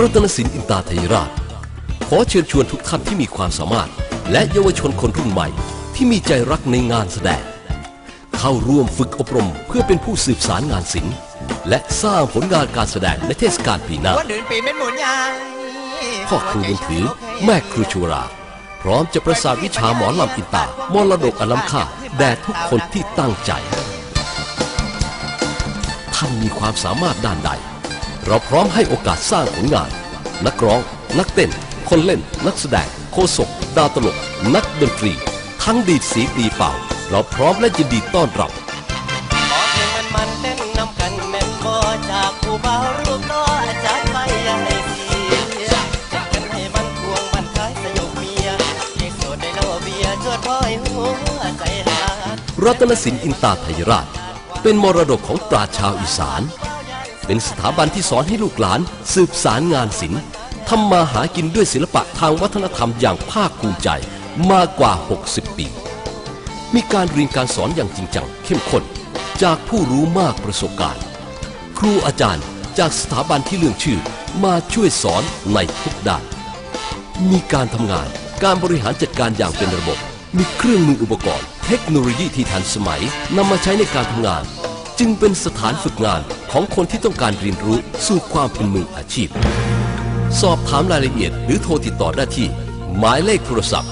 รัตนศิลป์อินตาไทยราช ขอเชิญชวนทุกท่านที่มีความสามารถ และเยาวชนคนรุ่นใหม่ ที่มีใจรักในงานแสดง เข้าร่วมฝึกอบรมเพื่อเป็นผู้สืบสารงานศิลป์และสร้างผลงานการแสดงในเทศกาลปีหน้าวันเดือนปีเป็นหมุนยายพ่อครูบุญถือ แม่ครูชูรา พร้อมจะประสานวิชาหมอลำอินตามรดกอล้ำค่าแด่ทุกคนที่ตั้งใจ ท่านมีความสามารถด้านใด เราพร้อมให้โอกาสสร้างผลงาน นักร้อง นักเต้น คนเล่น นักแสดง โคศก ดาวตลก นักดนตรี ทั้งดีดสีตีเป่า เราพร้อมและยินดีต้อนรับขอเพลงมันมันเต้นนำกันแม่นบ่จากผู้บ่าวรูปหล่ออาจารย์ไม่ยังให้เสียจักกันให้มันทวงมันคล้ายสยบเมียให้โสดได้โลเบียจวดพ่อยหัวใจหาดรัตนศิลป์อินตาไทยราช เป็นมรดกของปราชญ์ชาวอีสาน เป็นสถาบันที่สอนให้ลูกหลาน สืบสารงานศิลป์ทำมาหากินด้วยศิลปะทางวัฒนธรรมอย่างภาคภูมิใจมากกว่า 60 ปี มีการเรียนการสอนอย่างจริงจังเข้มข้น จากผู้รู้มากประสบการณ์ ครูอาจารย์จากสถาบันที่เลื่องชื่อมาช่วยสอนในทุกด้าน มีการทำงานการบริหารจัดการอย่างเป็นระบบ มีเครื่องมืออุปกรณ์ เทคโนโลยีที่ทันสมัยนำมาใช้ในการทำงาน จึงเป็นสถานฝึกงานของคนที่ต้องการเรียนรู้สู่ความเป็นมืออาชีพ สอบถามรายละเอียดหรือโทรติดต่อได้ที่ หมายเลขโทรศัพท์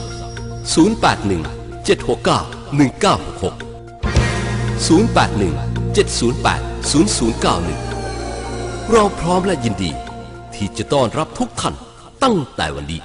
081 769 1966 081 708 0091 เราพร้อมและยินดี ที่จะต้อนรับทุกท่านตั้งแต่วันนี้